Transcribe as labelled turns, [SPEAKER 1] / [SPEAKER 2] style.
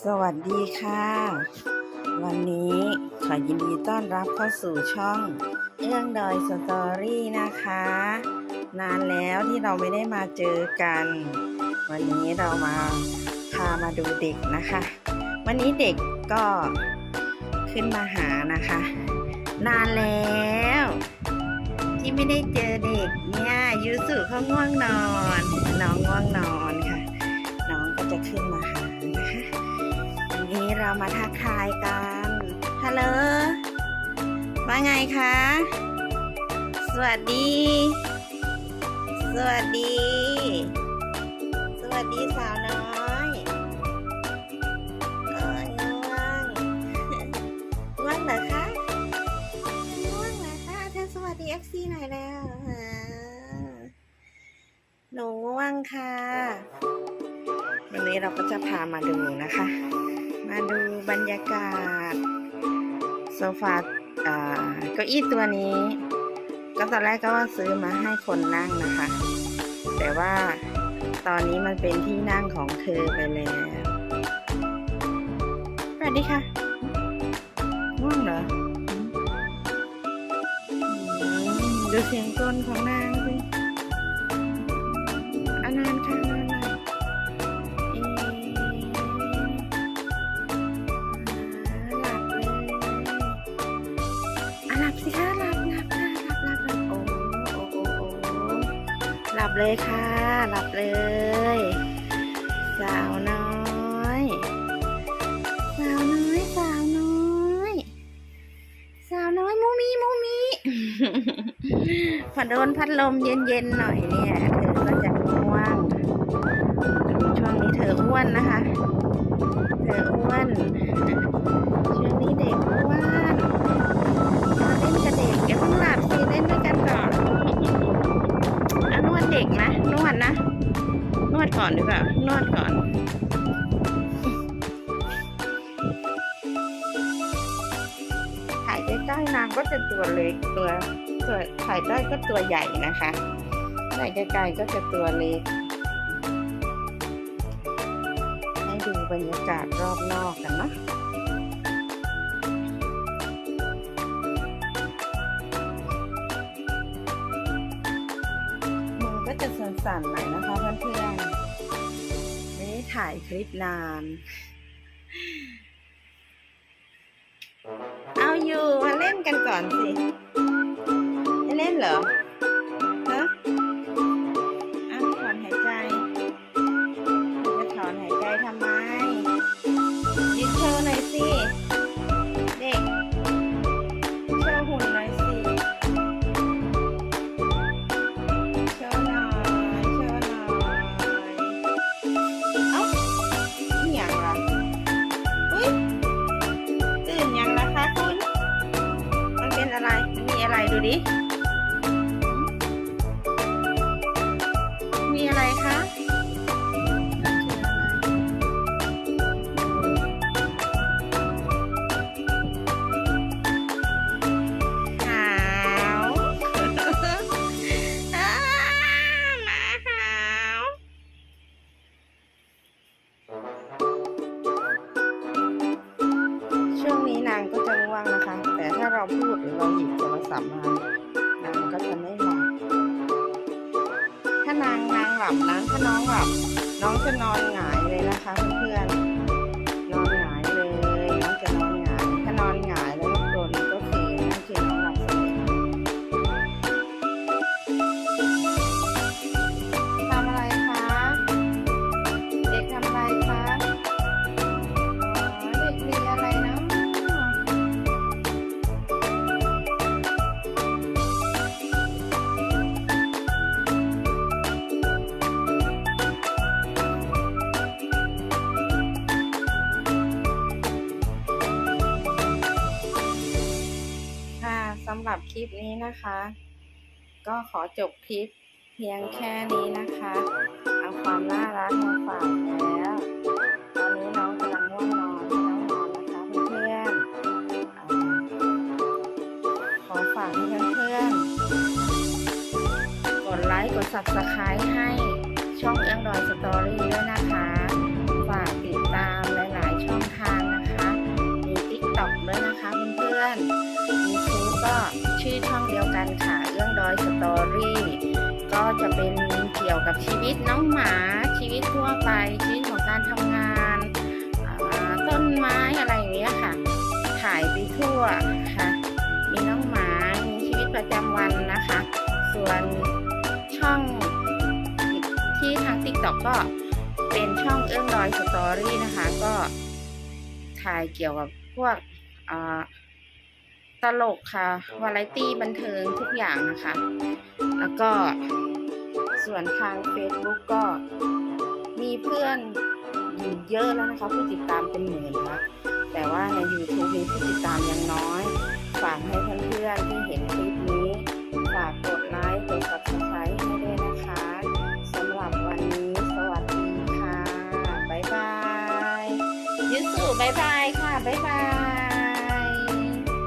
[SPEAKER 1] สวัสดีค่ะ วันนี้ขอยินดีต้อนรับเข้าสู่ช่องเอื้องดอยสตอรี่นะคะ นานแล้วที่เราไม่ได้มาเจอกัน วันนี้เรามาพามาดูเด็กนะคะ วันนี้เด็กก็ขึ้นมาหานะคะ นานแล้ว ที่ไม่ได้เจอเด็กเนี่ยยูสุเขาง่วงนอน น้องง่วงนอนค่ะ น้องก็จะขึ้นมาหา วันนี้เรามาทักทายกันฮัลโหลว่าไงคะ สวัสดี สวัสดี สวัสดีสาวน้อยเออง่วงง่วงเหรอคะง่วงเหรอคะเธอสวัสดี FC หน่อยแล้วหนูง่วงค่ะ วันนี้เราก็จะพามาดูนะคะ มาดูบรรยากาศโซฟาเก้าอี้ตัวนี้ ก็ตอนแรกก็ว่าซื้อมาให้คนนั่งนะคะ แต่ว่าตอนนี้มันเป็นที่นั่งของเธอไปแล้วสวัสดีค่ะง่วงเหรอดูเสียงกลนของนางสิ เลยค่ะ หลับเลย สาวน้อย สาวน้อย สาวน้อย สาวน้อยมูมีมูมีพอโดนพัดลมเย็นๆหน่อยเนี่ยเธอก็จะง่วงช่วงนี้เธออ้วนนะคะ เธออ้วนช่วงนี้ นางก็จะตัวเล็กตัวตัวถ่ายใกล้ก็ตัวใหญ่นะคะถ่ายไกลๆก็จะตัวเล็ก ให้ดูบรรยากาศรอบนอกกันนะมือก็จะสั่นๆหน่อยนะคะเพื่อนๆไม่ได้ถ่ายคลิปนาน อยู่มาเล่นกันก่อนสิจะเล่นเหรอ ดูดิ เราพูดหรือเราหยิบโทรศัพท์มานางก็จะไม่หลับถ้านางนางหลับนะถ้าน้องหลับน้องจะนอนหงายเลยนะคะเพื่อนำหรับคลิปนี้นะคะ ก็ขอจบคลิปเพียงแค่นี้นะคะ เอาความน่ารักมาฝากแล้ว ตอนนี้น้องกำลังง่วงนอนน้องนอนนะคะเพื่อนขอฝากเพื่อนๆกดไลค์กด subscribe ให้ช่องแองดอยสตอรี่ด้วยนะคะ ฝากติดตามหลายๆช่องทางนะคะ มี TikTok ด้วยนะคะเพื่อนๆ ก็ชื่อช่องเดียวกันค่ะ เรื่องดอยสตอรี่ก็จะเป็นเกี่ยวกับชีวิตน้องหมาชีวิตทั่วไปชีวิตของการทำงานต้นไม้อะไรอย่างเงี้ยค่ะถ่ายไปทั่วค่ะ มีน้องหมามีชีวิตประจำวันนะคะ ส่วนช่องที่ทาง TikTok ก็เป็นช่องเอื้องดอยสตอรี่นะคะ ก็ถ่ายเกี่ยวกับพวกอ่า ตลกค่ะ วาไรตี้บันเทิงทุกอย่างนะคะ แล้วก็ส่วนทาง Facebook ก็มีเพื่อนอยู่เยอะแล้วนะคะ ผู้ติดตามเป็นหมื่นละแต่ว่าใน YouTube มีผู้ติดตามยังน้อย ฝากให้เพื่อนๆที่เห็นคลิปนี้ ฝากกดไลค์กด subscribe ให้ด้วยนะคะสำหรับวันนี้ สวัสดีค่ะ บ๊ายบายยูสุบ๊ายบายค่ะ บ๊ายบาย